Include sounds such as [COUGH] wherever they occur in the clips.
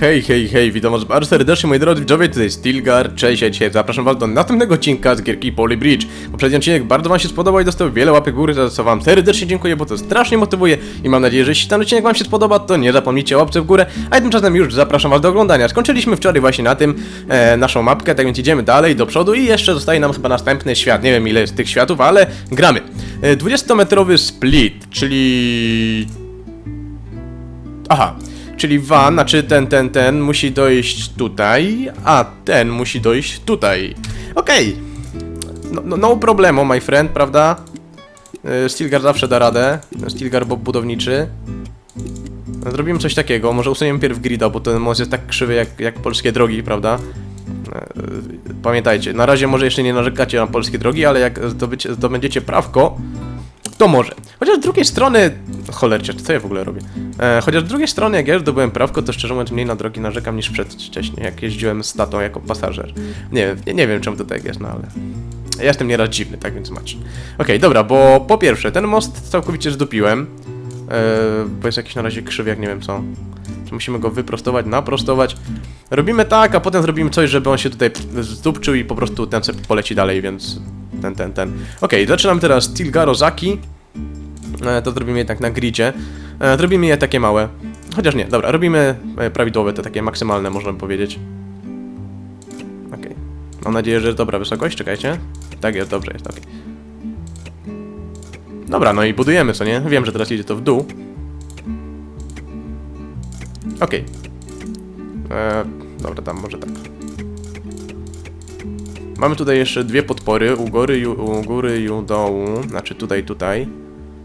Hej, hej, hej, witam was bardzo serdecznie moi drodzy widzowie, tutaj Stilgar, cześć, ja dzisiaj zapraszam was do następnego odcinka z gierki Poly Bridge. Poprzedni odcinek bardzo wam się spodobał i dostał wiele łapek góry, za co wam serdecznie dziękuję, bo to strasznie motywuje i mam nadzieję, że jeśli ten odcinek wam się spodoba, to nie zapomnijcie o łapce w górę, a tymczasem już zapraszam was do oglądania. Skończyliśmy wczoraj właśnie na tym e, naszą mapkę, tak więc idziemy dalej do przodu i jeszcze zostaje nam chyba następny świat, nie wiem ile jest tych światów, ale gramy. E, 20-metrowy split, czyli... Aha, czyli van, znaczy ten, ten, ten musi dojść tutaj, a ten musi dojść tutaj. Okej. No, no, no problemu, my friend, prawda? Y, Stilgar zawsze da radę. Stilgar Bob budowniczy. Zrobimy coś takiego, może usuniemy pierw grida, bo ten most jest tak krzywy jak, jak polskie drogi, prawda? Y, Pamiętajcie, na razie może jeszcze nie narzekacie na polskie drogi, ale jak zdobędziecie prawko, to może. Chociaż z drugiej strony. Cholercie, co ja w ogóle robię? E, chociaż z drugiej strony, jak ja już zdobyłem prawko, to szczerze mówiąc mniej na drogi narzekam niż przedwcześnie, jak jeździłem z tatą jako pasażer. Nie wiem, nie, nie wiem czemu to tak jest, no ale. Ja jestem nieraz dziwny, tak więc macie. Okej, dobra, bo po pierwsze, ten most całkowicie zdupiłem. E, bo jest jakiś na razie krzywy, jak nie wiem co. Czy musimy go wyprostować, naprostować. Robimy tak, a potem zrobimy coś, żeby on się tutaj zdupczył i po prostu ten sobie poleci dalej, więc ten, ten, ten. Okej, zaczynam teraz Tilgaro Zaki. E, to zrobimy jednak na gridzie. E, zrobimy je takie małe. Chociaż nie, dobra, robimy e, prawidłowe, te takie maksymalne, można by powiedzieć. Okej. Mam nadzieję, że jest dobra wysokość, czekajcie. Tak jest, dobrze jest, okej. Dobra, no i budujemy, co nie? Wiem, że teraz idzie to w dół. Okej. E, Dobra, tam może tak. Mamy tutaj jeszcze dwie podpory, u góry i u, u góry i u dołu, znaczy tutaj tutaj.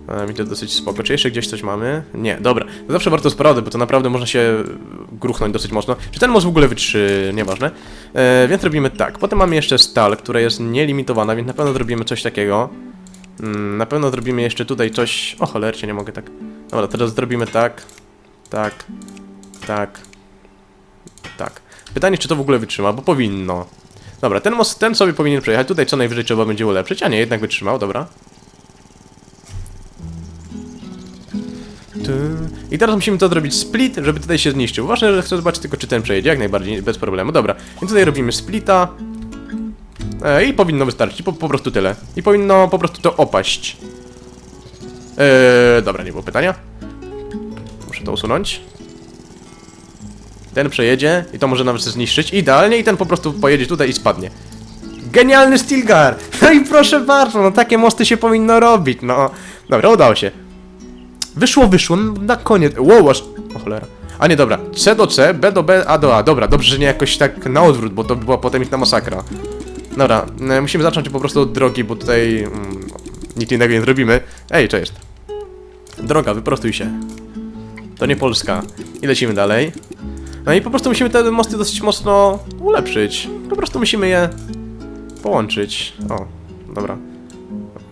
E, widzę dosyć spoko. Czy jeszcze gdzieś coś mamy? Nie, dobra. To zawsze warto sprawdzać, bo to naprawdę można się gruchnąć dosyć mocno. Czy ten most w ogóle wytrzy... nieważne. E, więc robimy tak. Potem mamy jeszcze stal, która jest nielimitowana, więc na pewno zrobimy coś takiego. Mm, na pewno zrobimy jeszcze tutaj coś... O cholercie, nie mogę tak. Dobra, teraz zrobimy tak. Tak. Tak. Tak. Pytanie, czy to w ogóle wytrzyma, bo powinno. Dobra, ten most, ten sobie powinien przejechać. Tutaj co najwyżej trzeba będzie ulepszyć, a nie, jednak wytrzymał, dobra. I teraz musimy to zrobić split, żeby tutaj się zniszczył. Ważne, że chcę zobaczyć tylko, czy ten przejedzie, jak najbardziej, bez problemu. Dobra, i tutaj robimy splita. E, I powinno wystarczyć, po, po prostu tyle. I powinno po prostu to opaść. E, dobra, nie było pytania. Muszę to usunąć. Ten przejedzie i to może nawet zniszczyć idealnie i ten po prostu pojedzie tutaj i spadnie. Genialny Stilgar! [LAUGHS] No i proszę bardzo, no takie mosty się powinno robić, no. Dobra, udało się. Wyszło, wyszło, no, na koniec. Wow, aż... O cholera. A nie, dobra. C do C, B do B, A do A. Dobra, dobrze, że nie jakoś tak na odwrót, bo to by była potem ich na masakra. Dobra, e, musimy zacząć po prostu od drogi, bo tutaj mm, nic innego nie zrobimy. Ej, cześć. Droga, wyprostuj się. To nie Polska. I lecimy dalej. No i po prostu musimy te mosty dosyć mocno ulepszyć. Po prostu musimy je połączyć. O, dobra.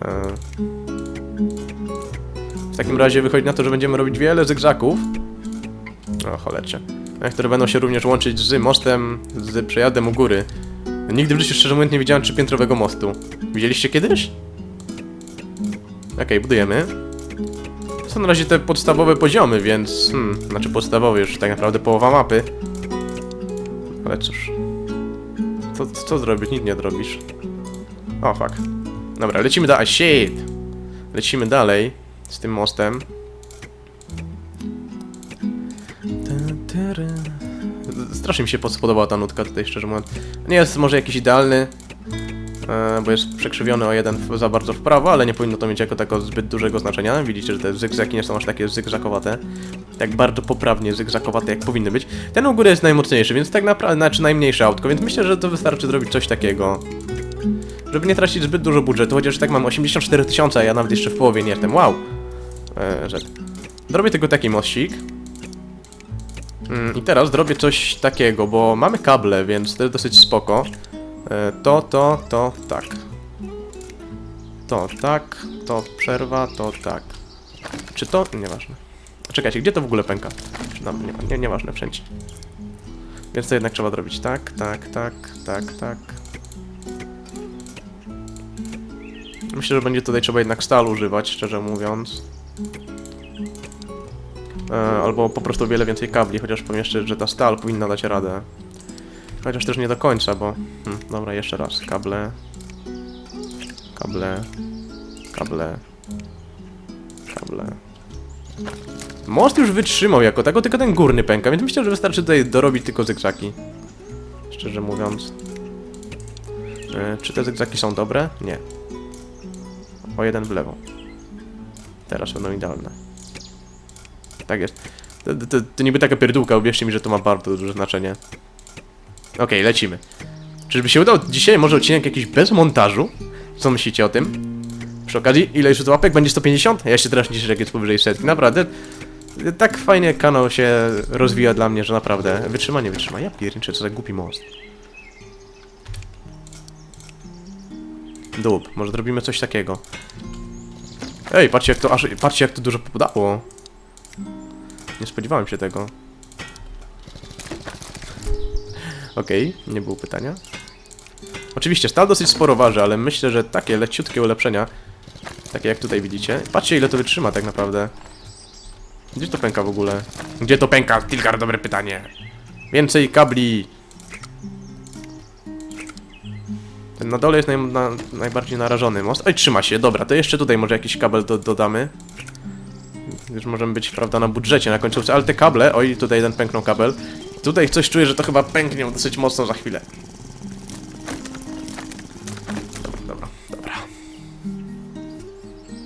E... Takim razie wychodzi na to, że będziemy robić wiele zygzaków. O, cholercie. E, Które będą się również łączyć z mostem, z przejazdem u góry. Nigdy w życiu szczerze mówiąc nie widziałem trzypiętrowego mostu. Widzieliście kiedyś? Okej, budujemy. To są na razie te podstawowe poziomy, więc... Hmm, znaczy podstawowe już tak naprawdę połowa mapy. Ale cóż... Co, co zrobić? Nic nie zrobisz. O, fuck. Dobra, lecimy dalej. Shit! Lecimy dalej z tym mostem. Strasznie mi się spodobała ta nutka tutaj, szczerze mówiąc. Nie jest może jakiś idealny, e, bo jest przekrzywiony o jeden za bardzo w prawo, ale nie powinno to mieć jako tako zbyt dużego znaczenia. Widzicie, że te zygzaki nie są aż takie zygzakowate. Tak bardzo poprawnie zygzakowate, jak powinny być. Ten u góry jest najmocniejszy, więc tak naprawdę, znaczy najmniejsze autko, więc myślę, że to wystarczy zrobić coś takiego. Żeby nie tracić zbyt dużo budżetu, chociaż tak mam 84 tysiące, a ja nawet jeszcze w połowie nie jestem. Wow! E, że... Zrobię tylko taki mościk. Mm, I teraz zrobię coś takiego, bo mamy kable, więc to jest dosyć spoko. E, To, to, to, tak. To tak, to przerwa, to tak. Czy to? Nieważne. Czekajcie, gdzie to w ogóle pęka? No, nie, nie, nieważne, wszędzie. Więc to jednak trzeba zrobić tak, tak, tak, tak, tak. Myślę, że będzie tutaj trzeba jednak stal używać, szczerze mówiąc. E, albo po prostu wiele więcej kabli, chociaż powiem jeszcze, że ta stal powinna dać radę. Chociaż też nie do końca, bo... Hmm, dobra, jeszcze raz. Kable. Kable. Kable. Kable. Most już wytrzymał jako tako, tylko ten górny pęka, więc myślę, że wystarczy tutaj dorobić tylko zygzaki. Szczerze mówiąc. E, czy te zygzaki są dobre? Nie. O jeden w lewo. Teraz będą idealne. Tak jest. To, to, to niby taka pierdółka, uwierzcie mi, że to ma bardzo duże znaczenie. Okej, lecimy. Czyżby się udał dzisiaj może odcinek jakiś bez montażu? Co myślicie o tym? Przy okazji, ile już łapek? Będzie 150? Ja się teraz cieszę, jak jest powyżej setki. Naprawdę, tak fajnie kanał się rozwija dla mnie, że naprawdę wytrzyma, nie wytrzyma. Ja pierniczę, co za głupi most. Dup, może zrobimy coś takiego. Ej, patrzcie jak to aż, patrzcie jak to dużo podało. Nie spodziewałem się tego. Okej, nie było pytania. Oczywiście, stal dosyć sporo waży, ale myślę, że takie leciutkie ulepszenia, takie jak tutaj widzicie, patrzcie ile to wytrzyma tak naprawdę. Gdzie to pęka w ogóle? Gdzie to pęka? Tilgar, dobre pytanie. Więcej kabli. Na dole jest naj, na, najbardziej narażony most. Oj, trzyma się, dobra, to jeszcze tutaj może jakiś kabel do, dodamy. Już możemy być, prawda, na budżecie, na końcówce, ale te kable, oj, tutaj jeden pęknął kabel. Tutaj coś czuję, że to chyba pęknie dosyć mocno za chwilę. Dobra, dobra,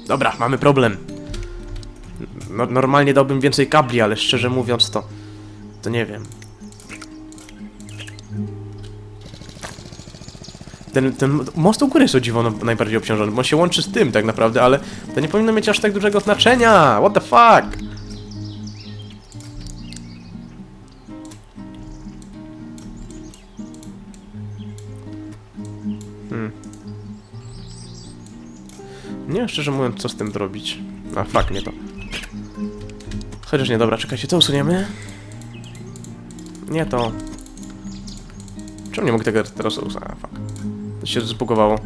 dobra. Mamy problem. No, normalnie dałbym więcej kabli, ale szczerze mówiąc to... To nie wiem. Ten, ten most u góry jest o dziwo najbardziej obciążony, bo on się łączy z tym tak naprawdę, ale to nie powinno mieć aż tak dużego znaczenia! What the fuck? Hmm. Nie szczerze mówiąc, co z tym zrobić. A, fuck, nie to. Chociaż nie, dobra, czekajcie, co usuniemy? Nie to. Czemu nie mogę tego teraz usunąć? To się zbugowało.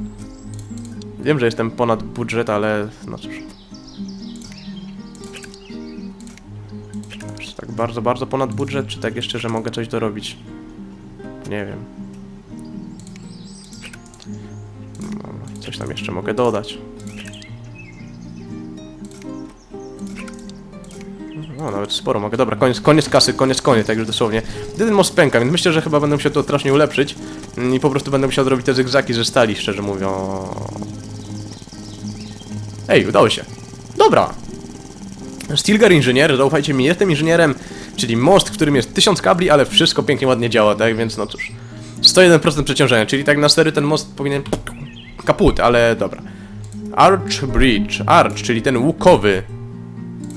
Wiem, że jestem ponad budżet, ale no cóż. Czy tak bardzo, bardzo ponad budżet, czy tak jeszcze, że mogę coś dorobić? Nie wiem. Dobra, coś tam jeszcze mogę dodać. No, nawet sporo mogę. Dobra, koniec, koniec kasy, koniec, koniec, tak już dosłownie. Jeden most pęka, więc myślę, że chyba będę musiał to strasznie ulepszyć. mm, I po prostu będę musiał zrobić te zygzaki ze stali, szczerze mówiąc. Ej, udało się. Dobra. Stilgar inżynier, zaufajcie mi, jestem inżynierem, czyli most, w którym jest 1000 kabli, ale wszystko pięknie, ładnie działa, tak? Więc no cóż. 101% przeciążenia, czyli tak na serio ten most powinien... Kaput, ale dobra. Arch Bridge, Arch, czyli ten łukowy.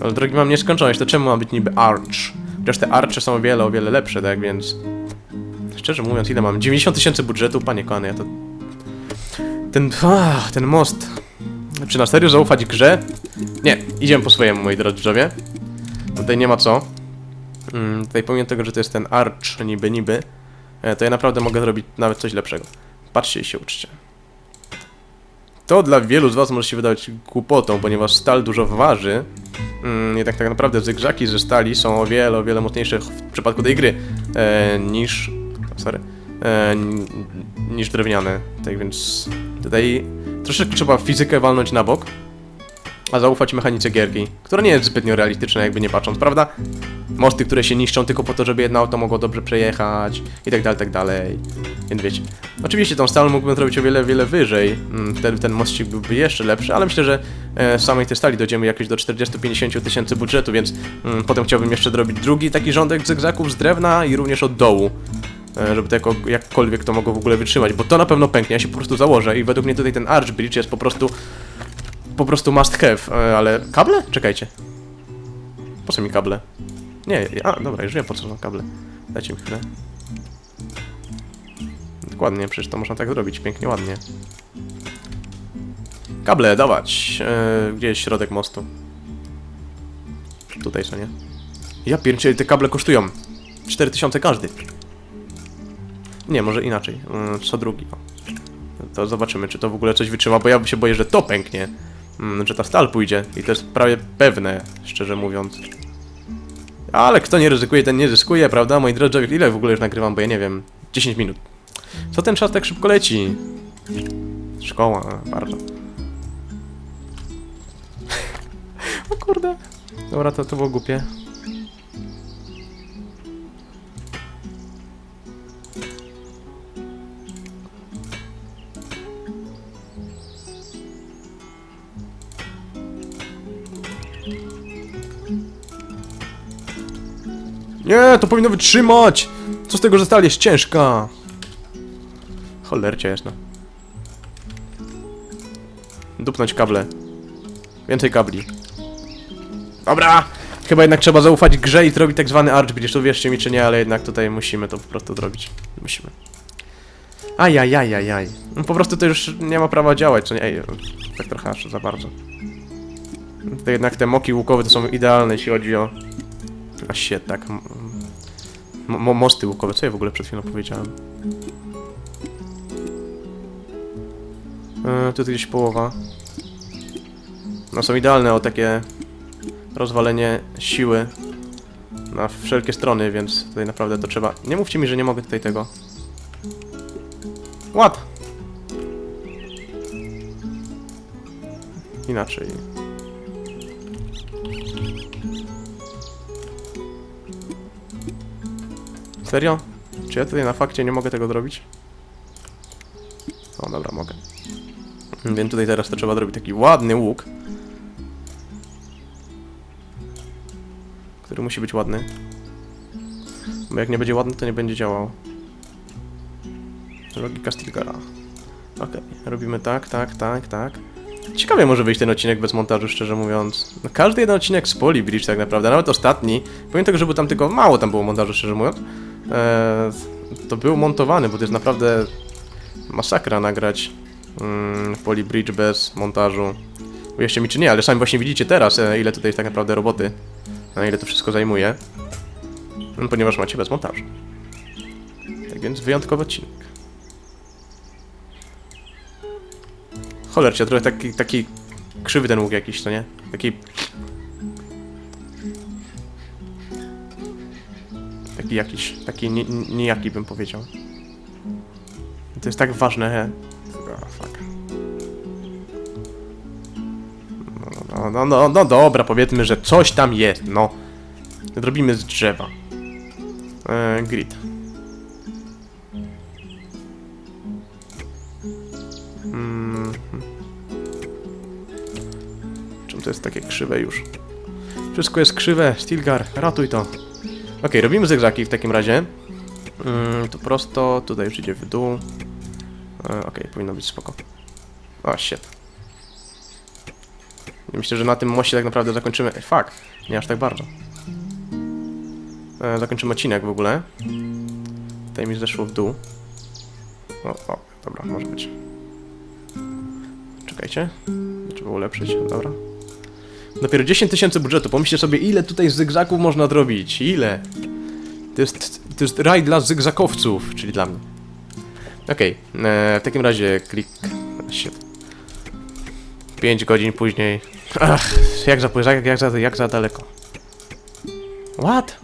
Ale drogi mam nieskończoność, to czemu ma być niby Arch? Chociaż te Arche są o wiele, o wiele lepsze, tak więc... Szczerze mówiąc, ile mam? 90 tysięcy budżetu? Panie kochany, ja to... Ten... Ah, ten most... Czy na serio zaufać grze? Nie, idziemy po swojemu, moi drodzy widzowie. Tutaj nie ma co. Mm, tutaj pomimo tego, że to jest ten Arch, niby, niby, e, to ja naprawdę mogę zrobić nawet coś lepszego. Patrzcie i się uczcie. To dla wielu z was może się wydawać głupotą, ponieważ stal dużo waży. Mm, jednak tak naprawdę zygzaki ze stali są o wiele, o wiele mocniejsze w przypadku tej gry e, niż... Sorry. E, niż drewniane. Tak więc tutaj troszeczkę trzeba fizykę walnąć na bok, a zaufać mechanice gierki, która nie jest zbytnio realistyczna, jakby nie patrząc, prawda? Mosty, które się niszczą tylko po to, żeby jedno auto mogło dobrze przejechać i tak dalej, tak dalej. Więc wiecie. Oczywiście tą stal mógłbym zrobić o wiele, wiele wyżej. Mm, Wtedy ten mostik byłby jeszcze lepszy, ale myślę, że e, z samej tej stali dojdziemy jakoś do 40-50 tysięcy budżetu, więc mm, potem chciałbym jeszcze zrobić drugi taki rządek zygzaków z drewna i również od dołu. E, żeby to jako, jakkolwiek to mogło w ogóle wytrzymać, bo to na pewno pęknie, ja się po prostu założę i według mnie tutaj ten Arch Bridge jest po prostu po prostu must have, e, ale kable? Czekajcie. Po co mi kable? Nie, a dobra, już wiem po co są kable. Dajcie mi chwilę. Dokładnie, przecież to można tak zrobić, pięknie, ładnie. Kable, dawać. E, gdzie jest środek mostu? Tutaj, co nie? Ja pierdzielę, te kable kosztują 4000 każdy. Nie, może inaczej. Mm, Co drugi. To zobaczymy, czy to w ogóle coś wytrzyma, bo ja się boję, że to pęknie. Mm, Że ta stal pójdzie. I to jest prawie pewne, szczerze mówiąc. Ale kto nie ryzykuje, ten nie zyskuje, prawda? Moi drodzy, ile w ogóle już nagrywam, bo ja nie wiem. 10 minut. Co ten czas tak szybko leci? Szkoła, bardzo. [LAUGHS] o kurde. Dobra, to, to było głupie. Nie, to powinno wytrzymać! Co z tego, że stal jest ciężka? Cholercie jasno. Dupnąć kable. Więcej kabli. Dobra! Chyba jednak trzeba zaufać grze i zrobić tak zwany arch, widzisz, to wierzcie mi czy nie, ale jednak tutaj musimy to po prostu zrobić. Musimy. Ajajajajaj. No po prostu to już nie ma prawa działać, co nie? Ej, tak trochę aż za bardzo. Tutaj jednak te moki łukowe to są idealne, jeśli chodzi o... A shit, tak. Mo mosty łukowe, co ja w ogóle przed chwilą powiedziałem? Yy, tutaj gdzieś połowa. No są idealne o takie rozwalenie siły na wszelkie strony, więc tutaj naprawdę to trzeba... Nie mówcie mi, że nie mogę tutaj tego. Ład! Inaczej. Serio? Czy ja tutaj na fakcie nie mogę tego zrobić? O, dobra, mogę. Więc tutaj teraz to trzeba zrobić taki ładny łuk. Który musi być ładny. Bo jak nie będzie ładny, to nie będzie działał. Logika Stilgara. Okej, robimy tak, tak, tak, tak. Ciekawie może wyjść ten odcinek bez montażu, szczerze mówiąc. No, każdy jeden odcinek z Poli Bridge tak naprawdę, nawet ostatni, pomimo tego, że był tam tylko mało tam było montażu, szczerze mówiąc, to był montowany, bo to jest naprawdę masakra nagrać mm, Poli Bridge bez montażu. Uwierzcie mi czy nie, ale sami właśnie widzicie teraz, e, ile tutaj jest tak naprawdę roboty, na ile to wszystko zajmuje, no, ponieważ macie bez montażu. Tak więc wyjątkowy odcinek. Cholercie, trochę taki, taki krzywy ten łuk jakiś, to nie? Taki... Taki jakiś, taki ni- ni- nijaki bym powiedział. To jest tak ważne. Oh, fuck. No, no, no, no, no dobra, powiedzmy, że coś tam jest, no. Zrobimy z drzewa. E, grid. Mm. Czemu to jest takie krzywe już? Wszystko jest krzywe, Stilgar, ratuj to. Okej, robimy zygzaki w takim razie. Mm, tu prosto, tutaj już idzie w dół. E, Okej, powinno być spoko. O, shit. Myślę, że na tym moście tak naprawdę zakończymy... Ej, fuck, nie aż tak bardzo. E, zakończymy odcinek w ogóle. Tutaj mi zeszło w dół. O, o, dobra, może być. Czekajcie. Trzeba ulepszyć, dobra. Dopiero 10 tysięcy budżetu. Pomyślcie sobie, ile tutaj zygzaków można zrobić. Ile? To jest, to jest raj dla zygzakowców, czyli dla mnie. Okej, e, w takim razie klik... Shit. 5 godzin później. Ach, jak za, jak, jak, za, jak za daleko. What?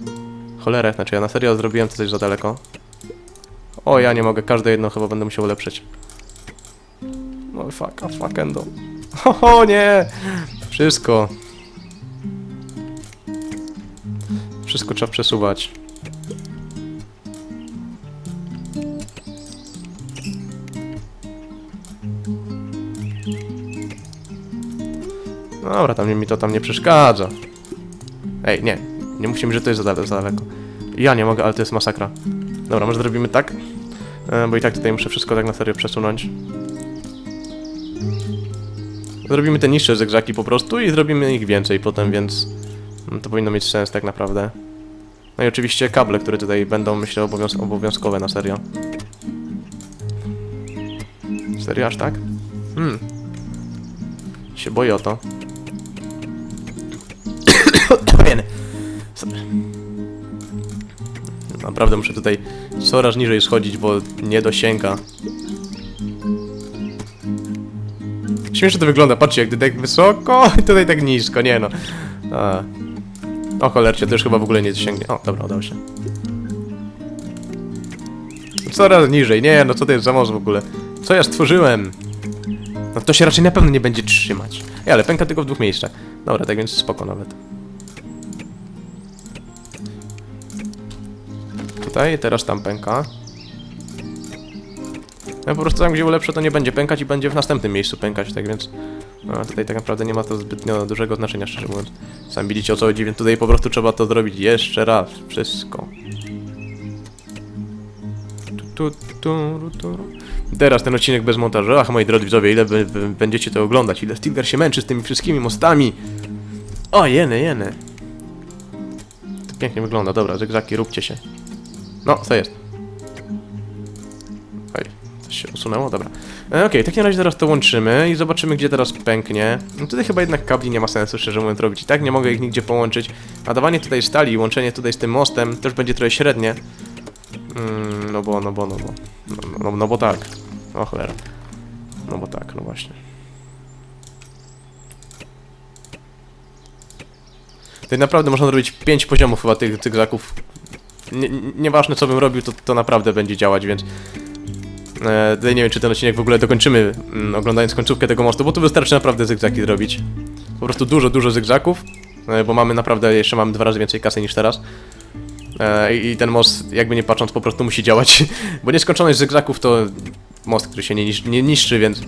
Cholera, znaczy ja na serio zrobiłem to coś za daleko. O, ja nie mogę, każde jedno chyba będę musiał ulepszyć. No fuck, a fuck endo. [LAUGHS] O nie! Wszystko. Wszystko trzeba przesuwać. Dobra, tam mi to tam nie przeszkadza. Ej, nie. Nie musimy, że to jest za, dale- za daleko. Ja nie mogę, ale to jest masakra. Dobra, może zrobimy tak? E, bo i tak tutaj muszę wszystko tak na serio przesunąć. Zrobimy te niższe zygzaki po prostu i zrobimy ich więcej potem, więc mm, to powinno mieć sens tak naprawdę. No i oczywiście kable, które tutaj będą, myślę, obowiąz obowiązkowe na serio. Serio aż tak? Hmm. Się boję o to. [COUGHS] Naprawdę muszę tutaj coraz niżej schodzić, bo nie dosięga. Śmiesznie to wygląda, patrzcie, jak tutaj tak wysoko i tutaj tak nisko, nie no. A. O cholercie, to już chyba w ogóle nie dosięgnie. O, dobra, udało się. Coraz niżej. Nie, no co to jest za most w ogóle? Co ja stworzyłem? No to się raczej na pewno nie będzie trzymać. Ej, ale pęka tylko w dwóch miejscach. Dobra, tak więc spoko nawet. Tutaj, teraz tam pęka. Ja po prostu tam, gdzie ulepszę, to nie będzie pękać i będzie w następnym miejscu pękać, tak więc... No, tutaj tak naprawdę nie ma to zbytnio dużego znaczenia, szczerze mówiąc. Sam widzicie o co chodzi, więc tutaj po prostu trzeba to zrobić jeszcze raz. Wszystko. Tu, tu, tu, tu. Teraz ten odcinek bez montażu. Ach, moi drodzy widzowie, ile będziecie to oglądać, ile Stilgar się męczy z tymi wszystkimi mostami. O, jeny, jeny. To pięknie wygląda, dobra, zygzaki, róbcie się. No, co jest? Oj, coś się usunęło, dobra. E, Okej, w takim razie teraz to łączymy i zobaczymy, gdzie teraz pęknie. No tutaj chyba jednak kabli nie ma sensu, szczerze mówiąc, robić. I tak nie mogę ich nigdzie połączyć. A dawanie tutaj stali i łączenie tutaj z tym mostem też będzie trochę średnie. Mm, no bo, no bo, no bo. No, no, no bo tak. O cholera. No bo tak, no właśnie. Tutaj naprawdę można zrobić 5 poziomów chyba tych zygzaków. Nie, nie- nieważne co bym robił, to, to naprawdę będzie działać, więc... E, tutaj nie wiem, czy ten odcinek w ogóle dokończymy, mm, oglądając końcówkę tego mostu, bo tu wystarczy naprawdę zygzaki zrobić. Po prostu dużo, dużo zygzaków, e, bo mamy naprawdę, jeszcze mamy dwa razy więcej kasy niż teraz. E, I ten most, jakby nie patrząc, po prostu musi działać. [LAUGHS] Bo nieskończoność zygzaków to most, który się nie, nisz, nie niszczy, więc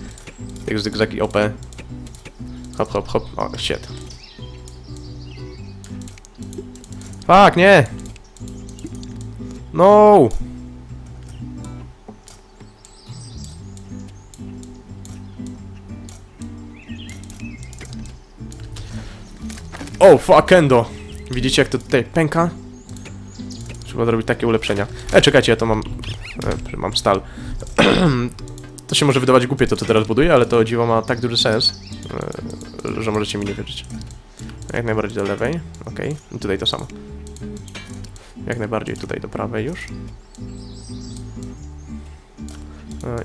tych zygzaki OP. Hop, hop, hop. O, shit. Fuck, nie! No! O, fuckendo! Widzicie jak to tutaj pęka? Trzeba zrobić takie ulepszenia. E, czekajcie, ja to mam... E, mam stal. [CLEARS THROAT] to się może wydawać głupie to, co teraz buduję, ale to dziwo ma tak duży sens, e, że możecie mi nie wierzyć. Jak najbardziej do lewej. Okej. I tutaj to samo. Jak najbardziej tutaj do prawej już.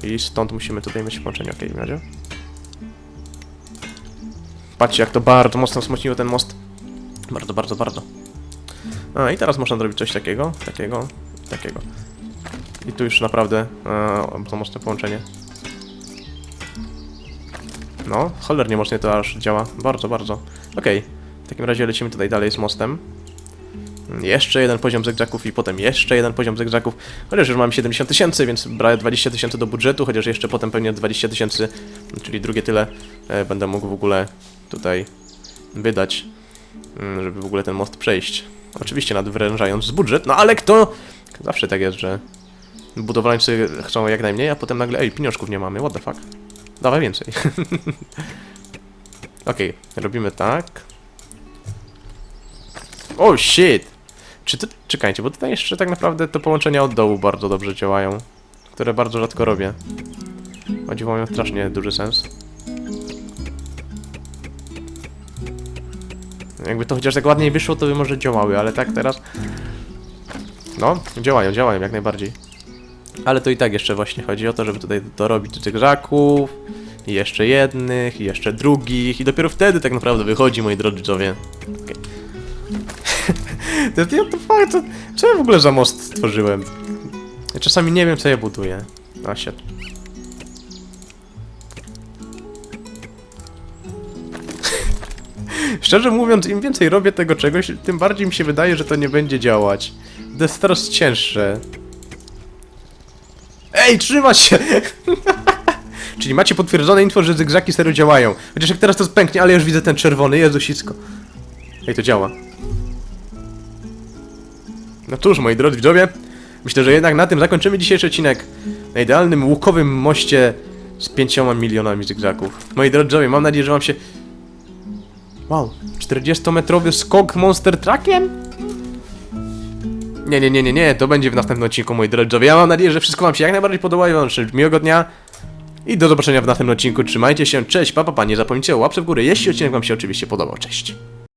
E, I stąd musimy tutaj mieć połączenie, okej, w razie. Patrzcie, jak to bardzo mocno wzmocniło ten most. Bardzo, bardzo, bardzo. A, i teraz można zrobić coś takiego, takiego, takiego. I tu już naprawdę e, to mocne połączenie. No, cholernie mocno to aż działa. Bardzo, bardzo. Okej, w takim razie lecimy tutaj dalej z mostem. Jeszcze jeden poziom zygzaków i potem jeszcze jeden poziom zygzaków. Chociaż już mam 70 tysięcy, więc brałem 20 tysięcy do budżetu, chociaż jeszcze potem pewnie 20 tysięcy, czyli drugie tyle, e, będę mógł w ogóle tutaj wydać, żeby w ogóle ten most przejść. Oczywiście nadwrężając z budżet, no ale kto... Zawsze tak jest, że budowlańcy chcą jak najmniej, a potem nagle, ej, pieniążków nie mamy, what the fuck. Dawaj więcej. [LAUGHS] Okej, robimy tak. Oh shit! Czy to... Czekajcie, bo tutaj jeszcze tak naprawdę te połączenia od dołu bardzo dobrze działają. Które bardzo rzadko robię. O dziwo mają strasznie duży sens. Jakby to chociaż tak ładniej wyszło, to by może działały, ale tak teraz... No, działają, działają jak najbardziej. Ale to i tak jeszcze właśnie chodzi o to, żeby tutaj dorobić tych żaków, i jeszcze jednych, i jeszcze drugich, i dopiero wtedy tak naprawdę wychodzi, moi drodzy widzowie. Okay. [LAUGHS] to, the fuck, co, co ja w ogóle za most stworzyłem? Ja czasami nie wiem, co ja buduję. A, shit. Szczerze mówiąc, im więcej robię tego czegoś, tym bardziej mi się wydaje, że to nie będzie działać. To jest coraz cięższe. Ej, trzymać się! [LAUGHS] Czyli macie potwierdzone info, że zygzaki serio działają. Chociaż jak teraz to spęknie, ale już widzę ten czerwony, Jezusisko. Ej, to działa. No cóż, moi drodzy widzowie, myślę, że jednak na tym zakończymy dzisiejszy odcinek. Na idealnym łukowym moście z pięcioma milionami zygzaków. Moi drodzy widzowie, mam nadzieję, że wam się... Wow, 40-metrowy skok monster truckiem? Nie, nie, nie, nie, nie, to będzie w następnym odcinku, moi drodzy. Ja mam nadzieję, że wszystko wam się jak najbardziej podoba i wam życzę miłego dnia. I do zobaczenia w następnym odcinku. Trzymajcie się, cześć, pa, pa, pa. Nie zapomnijcie o łapce w górę, jeśli odcinek wam się oczywiście podobał. Cześć.